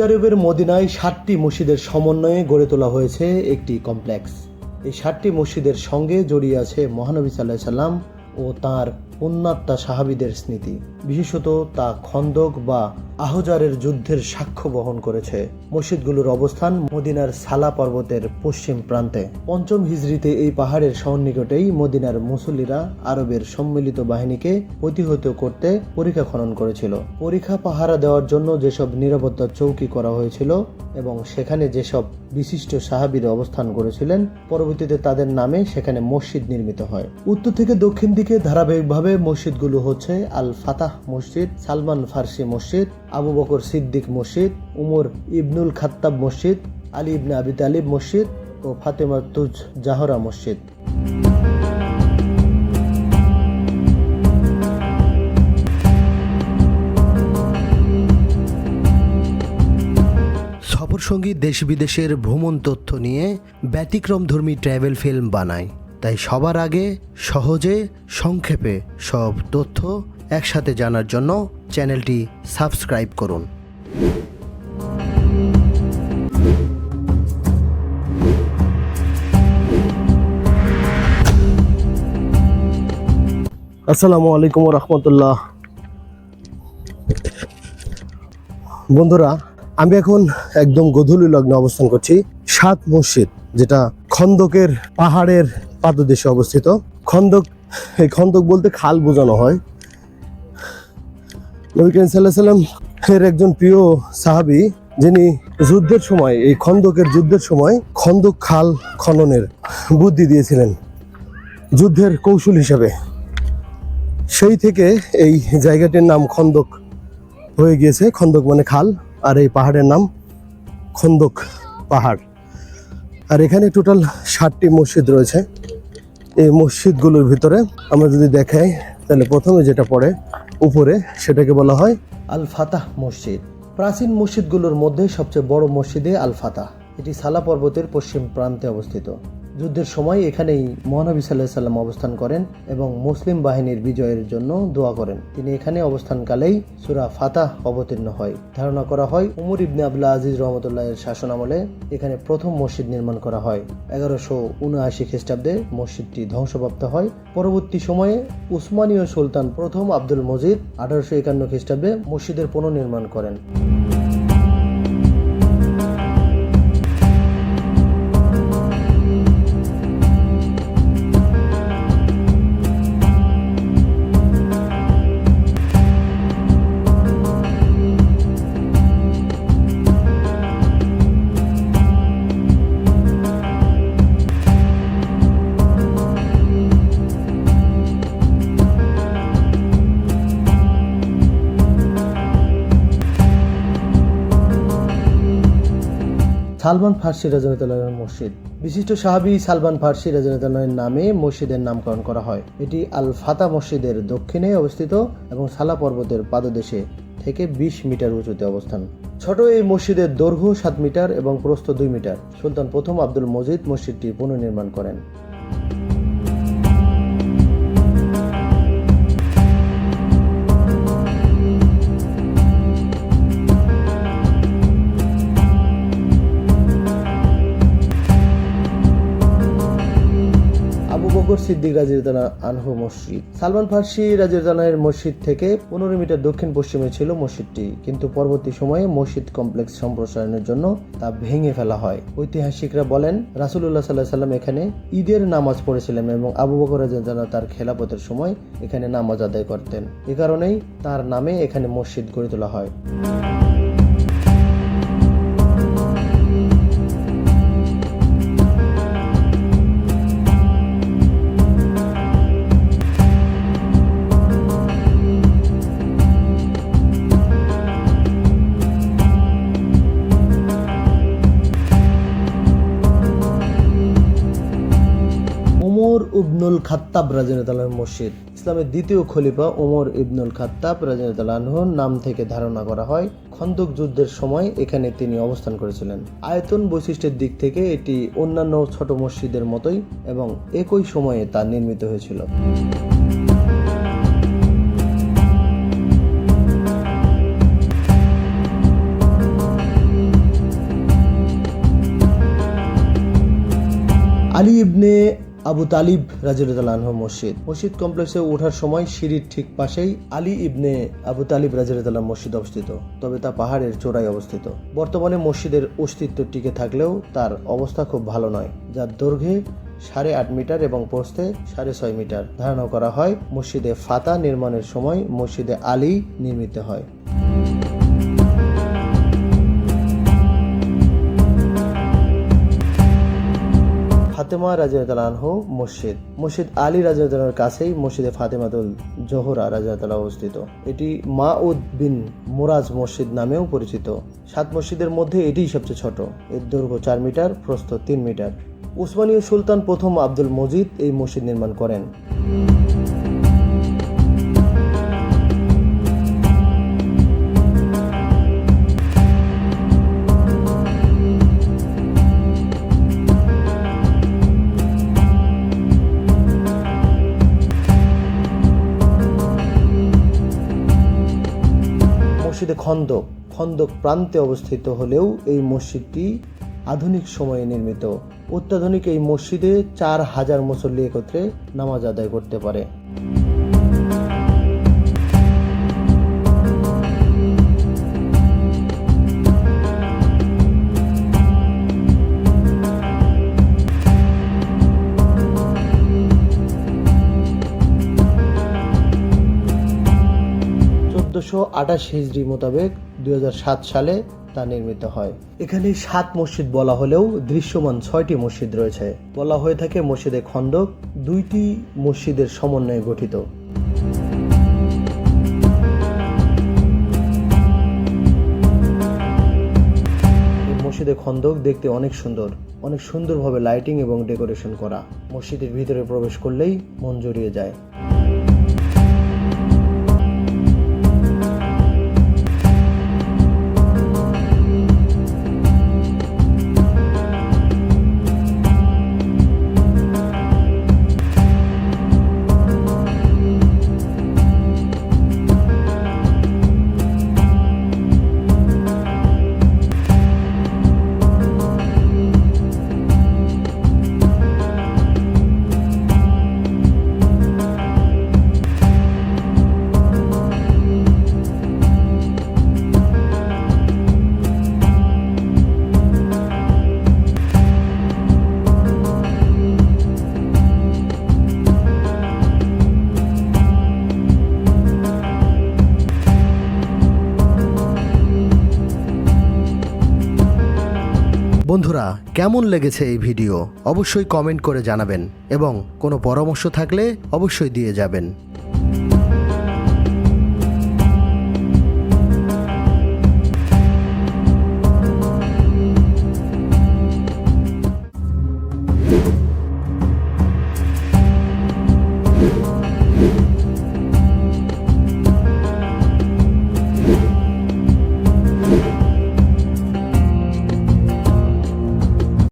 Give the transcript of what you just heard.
Saudi আরবের মদিনায় সাতটি মসজিদের সমন্বয়ে গড়ে তোলা হয়েছে একটি কমপ্লেক্স। এই সাতটি মসজিদের সঙ্গে জড়িয়ে আছে মহানবী সাল্লাহ সাল্লাম ও তাঁর উন্নাত্তা সাহাবিদের স্মৃতি। বিশেষত তা খন্দক বা আহজারের যুদ্ধের সাক্ষ্য বহন করেছে। মসজিদগুলোর অবস্থান মদিনার সালা পর্বতের পশ্চিম প্রান্তে। পঞ্চম হিজরিতে এই পাহাড়ের সন্নিকটেই মদিনার মুসল্লিরা আরবের সম্মিলিত বাহিনীকে প্রতিহত করতে পরীক্ষা খনন করেছিল। পরীক্ষা পাহারা দেওয়ার জন্য যেসব নিরাপত্তা চৌকি করা হয়েছিল এবং সেখানে যেসব বিশিষ্ট সাহাবিরা অবস্থান করেছিলেন, পরবর্তীতে তাদের নামে সেখানে মসজিদ নির্মিত হয়। উত্তর থেকে দক্ষিণ দিকে ধারাবাহিকভাবে মসজিদগুলো হচ্ছে আল ফাতাহ মসজিদ, সালমান ফার্সি মসজিদ, আবু বকর সিদ্দিক মসজিদ, উমর ইবনুল খাত্তাব মসজিদ, আলী ইবনে আবি তালিব মসজিদ ও ফাতেমা তুজ জাহরা মসজিদ। সফরসঙ্গী দেশ বিদেশের ভ্রমণ তথ্য নিয়ে ব্যতিক্রমধর্মী ট্রাভেল ফিল্ম বানায়। তাই সবার আগে, সহজে, সংক্ষেপে সব তথ্য একসাথে জানার জন্য চ্যানেলটি সাবস্ক্রাইব করুন। আসসালামু আলাইকুম রহমতুল্লাহ। বন্ধুরা, আমি এখন একদম গধূলি লগ্নে অবস্থান করছি সাত মসজিদ, যেটা খন্দকের পাহাড়ের পাদদেশে অবস্থিত। খন্দক, এই খন্দক বলতে খাল বোঝানো হয়। নবী করিম সাল্লাহ সাল্লাম এর একজন প্রিয় সাহাবি, যিনি যুদ্ধের সময়, এই খন্দকের যুদ্ধের সময় খন্দক খাল খননের বুদ্ধি দিয়েছিলেন। যুদ্ধের কৌশল হিসাবে। সেই থেকে এই জায়গাটির নাম খন্দক হয়ে গিয়েছে। খন্দক মানে খাল, আর এই পাহাড়ের নাম খন্দক পাহাড়। আর এখানে টোটাল ষাটটি মসজিদ রয়েছে। এই মসজিদগুলোর ভিতরে আমরা যদি দেখাই, তাহলে প্রথমে যেটা পড়ে, উপরে সেটাকে বলা হয় আল ফাতাহ মসজিদ। প্রাচীন মসজিদগুলোর মধ্যে সবচেয়ে বড় মসজিদে আল ফাতাহ এটি সালা পর্বতের পশ্চিম প্রান্তে অবস্থিত। যুদ্ধের সময় এখানেই মহানবী সাল্লাহ সাল্লাম অবস্থান করেন এবং মুসলিম বাহিনীর বিজয়ের জন্য দোয়া করেন। তিনি এখানে অবস্থানকালেই সুরা ফাতাহ অবতীর্ণ হয়। ধারণা করা হয়, উমর ইবনে আবদুল্লাহ আজিজ রহমতুল্লাহ এর শাসন আমলে এখানে প্রথম মসজিদ নির্মাণ করা হয়। এগারোশো উনআশি খ্রিস্টাব্দে মসজিদটি ধ্বংসপ্রাপ্ত হয়। পরবর্তী সময়ে উসমানীয় সুলতান প্রথম আব্দুল মজিদ আঠারোশো একান্ন খ্রিস্টাব্দে মসজিদের পুনর্নির্মাণ করেন। সালমান ফার্সি রাজনতালয়ের মসজিদ। বিশিষ্ট সাহাবি সালমান ফার্সি রাজনতালয়ের নামে মসজিদের নামকরণ করা হয়। এটি আল ফাতা মসজিদের দক্ষিণে অবস্থিত এবং সালা পর্বতের পাদদেশে থেকে বিশ মিটার উঁচুতে অবস্থান। ছোট এই মসজিদের দৈর্ঘ্য সাত মিটার এবং প্রস্থ দুই মিটার। সুলতান প্রথম আব্দুল মজিদ মসজিদটি পুনর্নির্মাণ করেন। সিদ্দিক রাজিউদ্দানা আনহু মসজিদ। সালমান ফার্সি রাজিউদ্দানের মসজিদ থেকে পনেরো মিটার দক্ষিণ পশ্চিমে ছিল মসজিদটি, কিন্তু পরবর্তী সময়ে মসজিদ কমপ্লেক্স সম্প্রসারণের জন্য তা ভেঙে ফেলা হয়। ঐতিহাসিকরা বলেন রাসুল্লাহ সাল্লাহ সাল্লাম এখানে ঈদের নামাজ পড়েছিলেন এবং আবু বকর রাজিউদ্দানা তার খেলাপথের সময় এখানে নামাজ আদায় করতেন। এ কারণেই তার নামে এখানে মসজিদ গড়ে তোলা হয়। ইবনুল খাত্তাব রাজিনতালার মসজিদ ইসলামের দ্বিতীয় খলিফা ওমর ইবনুল খাত্তাব রাজিনতালাহর নাম থেকে ধারণা করা হয়, খন্দক যুদ্ধের সময় এখানে তিনি অবস্থান করেছিলেন। আয়তন বৈশিষ্ট্যের দিক থেকে এটি অন্যান্য ছোট মসজিদের মতোই এবং একই সময়ে তা নির্মিত হয়েছিল। আলী ইবনে আবু তালিব রাজিউল্লাহ মসজিদ। মসজিদ কমপ্লেক্সে ওঠার সময় সিঁড়ির ঠিক পাশেই আলী ইবনে আবু তালিব রাজিউল্লাহ মসজিদ অবস্থিত, তবে তা পাহাড়ের চূড়ায় অবস্থিত। বর্তমানে মসজিদের অস্তিত্ব টিকে থাকলেও তার অবস্থা খুব ভালো নয়, যার দৈর্ঘ্যে সাড়ে আট মিটার এবং প্রস্থে সাড়ে ছয় মিটার। ধারণা করা হয়, মসজিদে ফাতা নির্মাণের সময় মসজিদে আলী নির্মিত হয়। ফাতেমা রাজিয়াতাল আনহু মসজিদ মসজিদ আলী রাজিয়াতালার কাছেই মসজিদে ফাতেমাতুল জোহরা রাজিয়াতালা অবস্থিত। এটি মাউদ বিন মুরাজ মসজিদ নামেও পরিচিত। সাত মসজিদের মধ্যে এটিই সবচেয়ে ছোট। এর দৈর্ঘ্য চার মিটার, প্রস্থ তিন মিটার। উসমানীয় সুলতান প্রথম আব্দুল মজিদ এই মসজিদ নির্মাণ করেন। মসজিদে খন্দক খন্দক প্রান্তে অবস্থিত হলেও এই মসজিদটি আধুনিক সময়ে নির্মিত। অত্যাধুনিক এই মসজিদে চার হাজার মুসল্লি একত্রে নামাজ আদায় করতে পারে। চোদ্দশো আঠাশ হিজড়ি মোতাবেক দুই হাজার সাত সালে তা নির্মিত হয়। এখানে সাত মসজিদ বলা হলেও দৃশ্যমান ছয়টি মসজিদ রয়েছে। বলা হয়ে থাকে মসজিদে খন্দক দুইটি মসজিদের সমন্বয়ে গঠিত। মসজিদে খন্দক দেখতে অনেক সুন্দর। অনেক সুন্দরভাবে লাইটিং এবং ডেকোরেশন করা। মসজিদের ভিতরে প্রবেশ করলেই মন জড়িয়ে যায়। বন্ধুরা, কেমন লেগেছে এই ভিডিও? অবশ্যই কমেন্ট করে জানাবেন এবং কোনো পরামর্শ থাকলে অবশ্যই দিয়ে যাবেন।